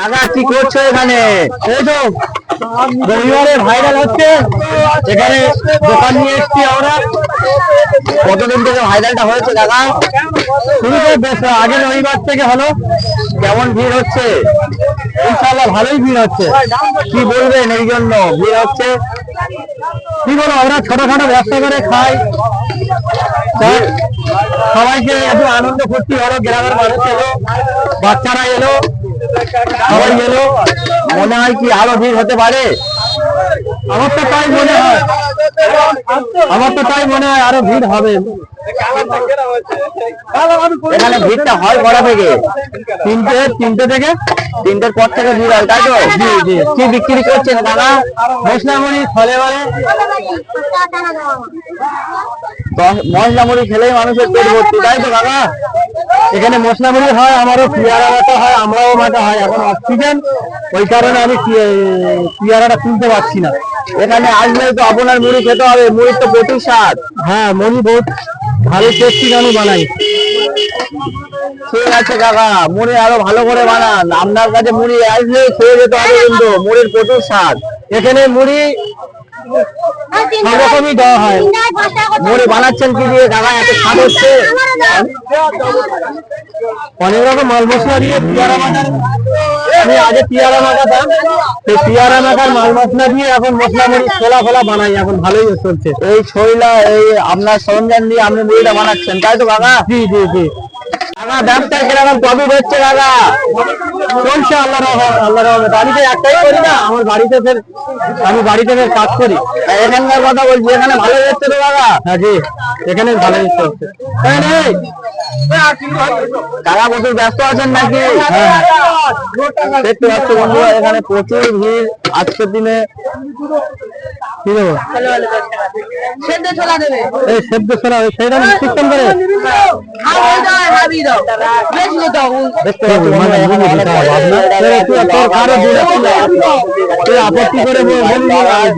কাকা, কি করছ এখানে? এই তো, রবিবারে ভাইরাল হচ্ছে। এখানে দোকান নিয়ে এসছি আমরা। কতদিন থেকে ভাইরালটা হয়েছে কাকা? শুরুতে বেশ, আগে রবিবার থেকে হলো। কেমন ভিড় হচ্ছে? ইনশাআল্লাহ ভালোই ভিড় হচ্ছে। কি বলবেন এই জন্য? ভিড় হচ্ছে। কি বলো, আমরা ছোটখাটো ব্যবসা করে খাই। সবাইকে একটু আনন্দ ফুর্তি হলো, গ্রামের মানুষ এলো, বাচ্চারা এলো। সবাই এলো মনে হয় কি আরও ভিড় হতে পারে? আমার তো তাই মনে হয়। আমার তো তাই মনে হয় আরও ভিড় হবে। এখানে ভিড়টা হয় কটা থেকে। তিনটে তিনটে থেকে? তিনটের পর থেকে ভিড় হয় তাই তো? কি বিক্রি করছেন দাদা? মশলামণি ফলে বলে মশলা মুড়ি খেলেই মানুষের পেট ভর্তি তাই তো দাদা? এখানে মশলা মুড়ি হয়, আমারও পিয়ারা মাথা হয়, আমরাও মাথা হয়, এখন অক্সিজেন ওই কারণে আমি পিয়ারাটা তুলতে পারছি না। এখানে আসলে তো আপনার মুড়ি খেতে হবে, মুড়ির তো প্রচুর স্বাদ। হ্যাঁ মুড়ি বহুত ভালো টেস্টি আমি বানাই। ঠিক আছে কাকা, মুড়ি আরও ভালো করে বানান। আপনার কাছে মুড়ি আসলে খেয়ে যেতে হবে কিন্তু, মুড়ির প্রচুর স্বাদ। এখানে মুড়ি সব রকমই দেওয়া হয়। মুড়ি বানাচ্ছেন কি দিয়ে? কাকা এত স্বাদ হচ্ছে। অনেক রকম মাল মশলা দিয়ে পিয়ারা আমি আগে পিয়ারা মাখাতাম সেই পিয়ারা মাখার মাল মশলা দিয়ে এখন মশলা মুড়ি ছোলা ফোলা বানাই। এখন ভালোই চলছে। এই ছইলা এই আপনার সরঞ্জাম দিয়ে আপনি মুড়িটা বানাচ্ছেন তাই তো কাকা? জি জি জি। কাকা কীরকম প্রফিট হচ্ছে কাকা চলছে আল্লাহ রহমান আল্লাহ রহমান আমি তো একটাই করি না আমার বাড়িতে ফের আমি বাড়িতে ফের কাজ করি। এখানকার কথা বলছি এখানে ভালো হচ্ছে তো কাকা হ্যাঁ জি এখানে ভালো নে, কাকা প্রচুর ব্যস্ত আছেন নাকি? হ্যাঁ। দেখতে পাচ্ছ বন্ধুরা এখানে প্রচুর ভিড়। আজকের দিনে কি দেবো? সেদ্ধ ছোলা দেবে। এই সেদ্ধ ছোলা সেইটা সিস্টেম করে? হাবি দাও বেশ দাও দেখতে পাচ্ছ বন্ধুরা, এখানে অনেক ভাবনা। এই তুই তোর কারও দূর তুই আপত্তি করে বল- বললি না আজ।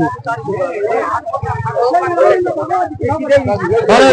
আরে